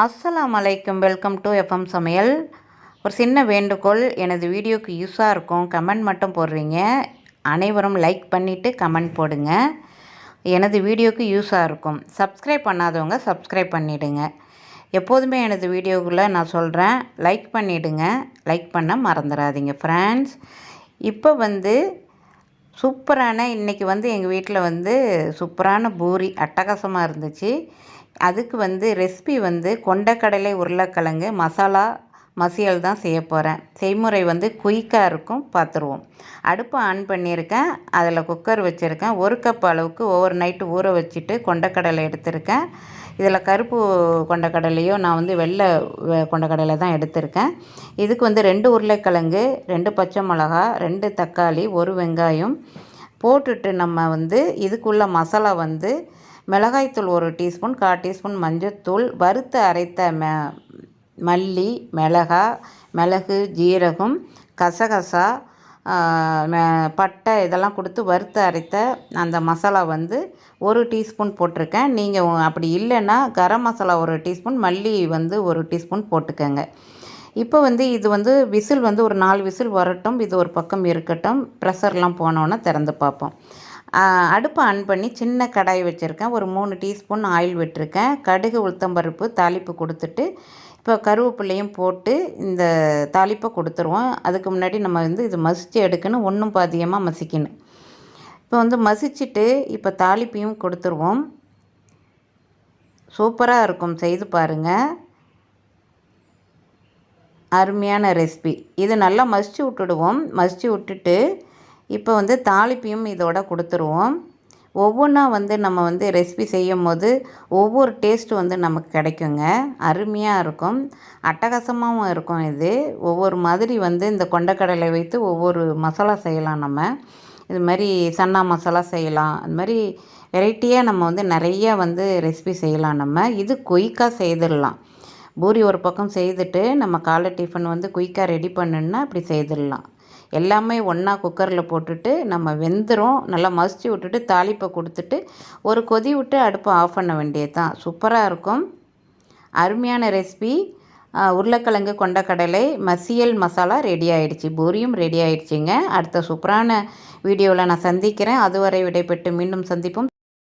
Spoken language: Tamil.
அஸ்ஸலாம் அலைக்கும் வெல்கம் டு எஃப்எம் சமையல். ஒரு சின்ன வேண்டுகோள் எனது வீடியோக்கு யூஸாக இருக்கும் கமெண்ட் மட்டும் போடுறீங்க. அனைவரும் லைக் பண்ணிவிட்டு கமெண்ட் போடுங்க. எனது வீடியோக்கு யூஸாக இருக்கும். சப்ஸ்கிரைப் பண்ணாதவங்க சப்ஸ்கிரைப் பண்ணிவிடுங்க எப்போதுமே எனது வீடியோக்குள்ளே நான் சொல்கிறேன் லைக் பண்ணிவிடுங்க லைக் பண்ண மறந்துடாதீங்க ஃப்ரெண்ட்ஸ் இப்போ வந்து சூப்பரான இன்றைக்கி வந்து எங்கள் வீட்டில் வந்து சூப்பரான பூரி அட்டகாசமாக இருந்துச்சு. அதுக்கு வந்து ரெசிபி வந்து கொண்டக்கடலை உருளைக்கிழங்கு மசாலா மசியல் தான் செய்ய போகிறேன் செய்முறை வந்து குயிக்காக இருக்கும் பார்த்துருவோம் அடுப்பை ஆன் பண்ணியிருக்கேன் அதில் குக்கர் வச்சுருக்கேன். ஒரு கப் அளவுக்கு ஒவ்வொரு நைட்டு ஊற வச்சுட்டு கொண்டக்கடலை எடுத்திருக்கேன். இதில் கருப்பு கொண்டக்கடலையோ நான் வந்து வெள்ளை கொண்டக்கடலை தான் எடுத்திருக்கேன். இதுக்கு வந்து ரெண்டு உருளைக்கிழங்கு ரெண்டு பச்சை மிளகா ரெண்டு தக்காளி ஒரு வெங்காயம் போட்டுட்டு நம்ம வந்து இதுக்குள்ள மசாலா வந்து மிளகாய்த்தூள் ஒரு டீஸ்பூன் கால் டீஸ்பூன் மஞ்சள்தூள் வறுத்து அரைத்த ம மல்லி மிளகா மிளகு ஜீரகம் கசகசா ம- பட்டை இதெல்லாம் கொடுத்து வறுத்து அரைத்த அந்த மசாலா வந்து ஒரு டீஸ்பூன் போட்டிருக்கேன். நீங்கள் அப்படி இல்லைன்னா கரம் மசாலா ஒரு டீஸ்பூன் மல்லி வந்து ஒரு டீஸ்பூன் போட்டுக்கோங்க. இப்போ வந்து இது வந்து விசில் வந்து ஒரு நாலு விசில் வரட்டும். இது ஒரு பக்கம் இருக்கட்டும். ப்ரெஷர்லாம் போனோன்னே திறந்து பார்ப்போம். அடுப்பை ஆன் பண்ணி சின்ன கடாய் வச்சுருக்கேன். ஒரு மூணு டீஸ்பூன் ஆயில் விட்டுருக்கேன். கடுகு உளுத்தம்பருப்பு தாளிப்பு கொடுத்துட்டு இப்போ கருவேப்பிலையும் போட்டு இந்த தாளிப்பை கொடுத்துருவோம். அதுக்கு முன்னாடி நம்ம வந்து இது மசித்து எடுக்கணும். ஒன்றும் பாதியமாக மசிக்கணும். இப்போ வந்து மசிச்சுட்டு இப்போ தாளிப்பையும் கொடுத்துருவோம். சூப்பராக இருக்கும். செய்து பாருங்கள் அருமையான ரெசிபி இது நல்லா மசிச்சு விட்டுடுவோம். மசிச்சு விட்டுட்டு இப்போ வந்து தாளிப்பையும் இதோட கொடுத்துருவோம். ஒவ்வொன்றா வந்து நம்ம வந்து ரெசிபி செய்யும் போது ஒவ்வொரு டேஸ்ட்டு வந்து நமக்கு கிடைக்குங்க. அருமையாக இருக்கும். அட்டகாசமாகவும் இருக்கும் இது. ஒவ்வொரு மாதிரி வந்து இந்த கொண்டக்கடலை வைத்து ஒவ்வொரு மசாலா செய்யலாம் நம்ம. இது மாதிரி சன்னா மசாலா செய்யலாம். அது மாதிரி வெரைட்டியாக நம்ம வந்து நிறைய வந்து ரெசிபி செய்யலாம் நம்ம. இது குயிக்காக செய்திடலாம். பூரி ஒரு பக்கம் செய்துட்டு நம்ம காலை டிஃபன் வந்து குயிக்காக ரெடி பண்ணுன்னா அப்படி செய்துடலாம். எல்லாமே ஒன்றா குக்கரில் போட்டுட்டு நம்ம வெந்துடும் நல்லா மசிச்சு விட்டுட்டு தாளிப்பை கொடுத்துட்டு ஒரு கொதி விட்டு அடுப்பை ஆஃப் பண்ண வேண்டியது தான் சூப்பராக இருக்கும். அருமையான ரெசிபி உருளைக்கிழங்கு கொண்டக்கடலை மசியல் மசாலா ரெடி ஆயிடுச்சு. பூரியும் ரெடி ஆயிடுச்சுங்க. அடுத்த சூப்பரான வீடியோவில் நான் சந்திக்கிறேன். அதுவரை விடைபெற்று மீண்டும் சந்திப்போம்.